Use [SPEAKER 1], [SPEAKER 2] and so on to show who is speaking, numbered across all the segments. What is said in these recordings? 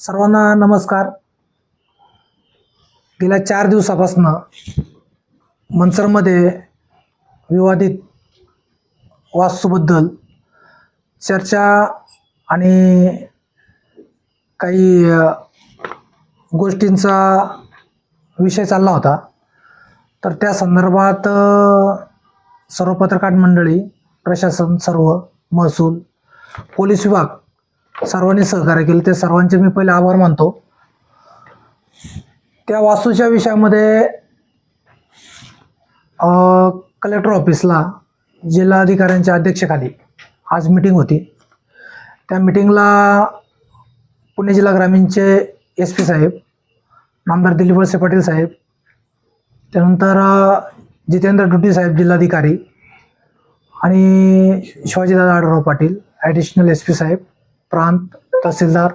[SPEAKER 1] सर्वांना नमस्कार. गेल्या चार दिवसापासून मनसरमध्ये विवादित वास्तूबद्दल चर्चा आणि काही गोष्टींचा विषय चालला होता. तर त्या संदर्भात सर्व पत्रकार मंडळी प्रशासन सर्व महसूल पोलीस विभाग सर्वांनी सहकार्य केलं. ते सर्वांचे मी पहिले आभार मानतो. त्या वास्तूच्या विषयामध्ये कलेक्टर ऑफिसला जिल्हाधिकाऱ्यांच्या अध्यक्षखाली आज मिटिंग होती. त्या मिटिंगला पुणे जिल्हा ग्रामीणचे एस पी साहेब नामदार दिलीप वळसे पाटील साहेब त्यानंतर जितेंद्र डुटी साहेब जिल्हाधिकारी आणि शिवाजीदादा Adhalrao Patil additional S P साहेब प्रांत तहसीलदार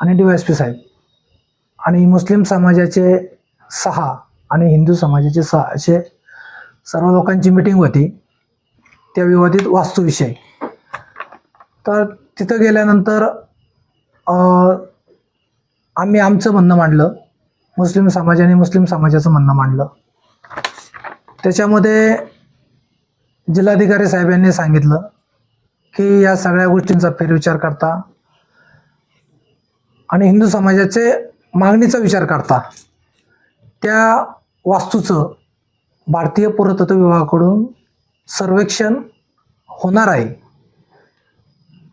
[SPEAKER 1] आणि डी वाय एस पी साहेब. आणि मुस्लिम समाजाचे सहा आणि हिंदू समाजाचे सहा असे सर्व लोकांची मिटिंग होती. त्या विवादित वास्तूविषयी तर तिथं गेल्यानंतर आम्ही आमचं म्हणणं मांडलं. मुस्लिम समाजाने मुस्लिम समाजाचं म्हणणं मांडलं. त्याच्यामध्ये जिल्हाधिकारी साहेब यांनी सांगितलं की या सगळ्या गोष्टींचा फेरविचार करता. आणि हिंदू समाजाचे मागणीचा विचार करता. त्या वास्तूचं भारतीय पुरातत्व विभागाकडून सर्वेक्षण होणार आहे.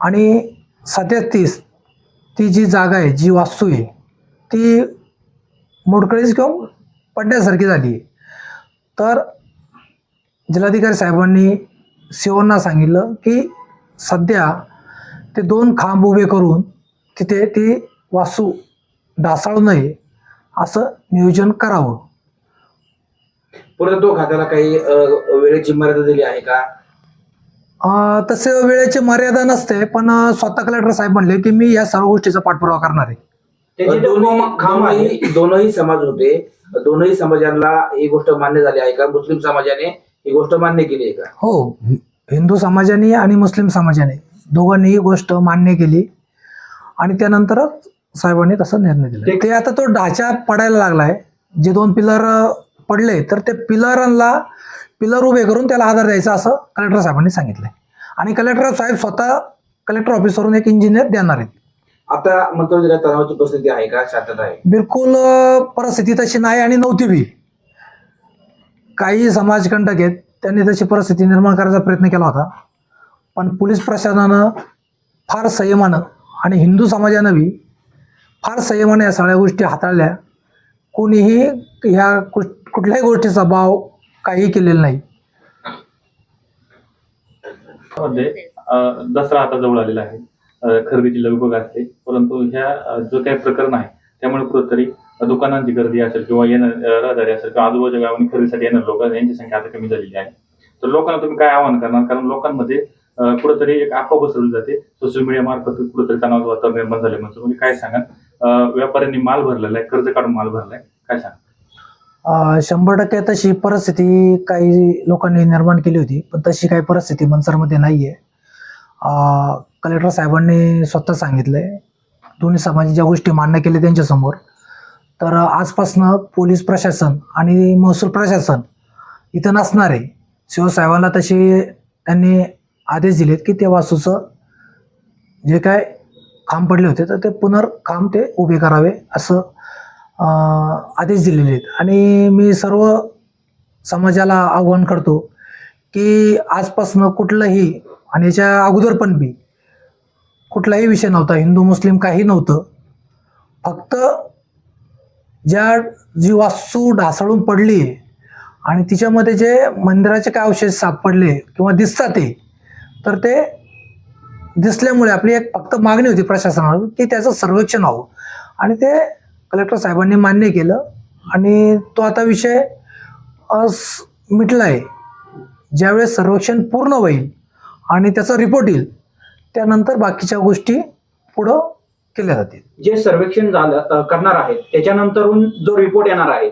[SPEAKER 1] आणि सध्या तीस ती जी जागा आहे जी वास्तू आहे ती मोडकळीच किंवा पडण्यासारखी झाली आहे. तर जिल्हाधिकारी साहेबांनी सीओना सांगितलं की सध्या ते दोन खांब उभे करून तिथे ती वास्तू ढासाळू नये असं नियोजन करावं.
[SPEAKER 2] पुरातत्व खात्याला काही अ, वेळेची मर्यादा दिली आहे का?
[SPEAKER 1] अं, तसे वेळेची मर्यादा नसते पण स्वतः कलेक्टर साहेब म्हणले की मी या सर्व गोष्टीचा पाठपुरावा करणार आहे.
[SPEAKER 2] दोन्ही
[SPEAKER 3] खांब- खांब आहे
[SPEAKER 2] दोन्ही समाज होते. दोनही समाजांना ही गोष्ट मान्य झाली आहे का? मुस्लिम समाजाने ही गोष्ट मान्य केली आहे का?
[SPEAKER 1] हि- हिंदू समाजाने आणि मुस्लिम समाजाने दोघांनी ही गोष्ट मान्य केली. आणि त्यानंतरच साहेबांनी तसा निर्णय दिला.
[SPEAKER 3] ते-
[SPEAKER 1] आता तो ढाचा पडायला लागलाय. जे दोन पिलर पडले तर ते पिलरांना पिलर उभे करून त्याला आधार द्यायचा असं कलेक्टर साहेबांनी सांगितलंय. आणि कलेक्टर साहेब स्वतः कलेक्टर ऑफिसवरून एक इंजिनियर देणार आहेत.
[SPEAKER 2] आता जिल्ह्यात तणावाची परिस्थिती आहे का? शांतता आहे.
[SPEAKER 1] बिलकुल परिस्थिती तशी नाही आणि नव्हती बी. काही समाजकंटक आहेत. त्यांनी तशी परिस्थिती निर्माण करायचा प्रयत्न केला होता. पण पोलीस प्रशासनानं फार संयमानं आणि हिंदू समाजानंही फार संयमानं या सगळ्या गोष्टी हाताळल्या. कोणीही ह्या कुठ- कुठल्याही गोष्टीचा भाव काही केलेला नाही.
[SPEAKER 4] दसरा आता जवळ आलेला आहे. खरेदीची लगबग असते. परंतु ह्या जो काही प्रकरण आहे त्यामुळे कुठंतरी दुकानांची गर्दी असेल किंवा येणार रहदारी असेल किंवा आजूबाजूच्या गावांनी खरेदीसाठी येणार लोक यांची संख्या आता कमी झालेली आहे. तर लोकांना तुम्ही काय आवाहन करणार? कारण लोकांमध्ये कुठंतरी एक अफवा पसरवली जाते. सोशल मीडिया मार्फत कुठंतरी तणाव वातावरण निर्माण झाले म्हणजे तुम्ही काय सांगा व्यापाऱ्यांनी माल भरलेला आहे कर्ज काढून माल भरलाय काय सांगा
[SPEAKER 1] शंभर टक्के तशी परिस्थिती काही लोकांनी निर्माण केली होती पण तशी काही परिस्थिती मनसरमध्ये नाही आहे कलेक्टर साहेबांनी स्वतः सांगितलंय दोन्ही समाजाच्या ज्या गोष्टी मान्य केल्या त्यांच्यासमोर तर आजपासनं पोलीस प्रशासन आणि महसूल प्रशासन इथं नसणार आहे. शिवसाहेबांना तसे त्यांनी आदेश दिलेत की ते वासूचं जे काय काम पडले होते तर ते पुनर्काम ते उभे करावे असं आदेश दिलेले आहेत. आणि मी सर्व समाजाला आव्हान करतो की आजपासनं कुठलंही आणि याच्या अगोदर पण बी कुठलाही विषय नव्हता. हिंदू मुस्लिम काही नव्हतं. फक्त ज्या जी वास्तू ढासळून पडली आहे आणि तिच्यामध्ये जे मंदिराचे काय अवशेष सापडले किंवा दिसतात ते तर ते दिसल्यामुळे आपली एक फक्त मागणी होती प्रशासनावर की त्याचं सर्वेक्षण व्हावं. आणि ते कलेक्टर साहेबांनी मान्य केलं आणि तो आता विषय मिटला आहे ज्यावेळेस सर्वेक्षण पूर्ण होईल आणि त्याचा रिपोर्ट येईल त्यानंतर बाकीच्या गोष्टी पुढं केल्या जातील.
[SPEAKER 3] जे सर्वेक्षण झालं करणार आहेत त्याच्यानंतरून जो रिपोर्ट येणार आहे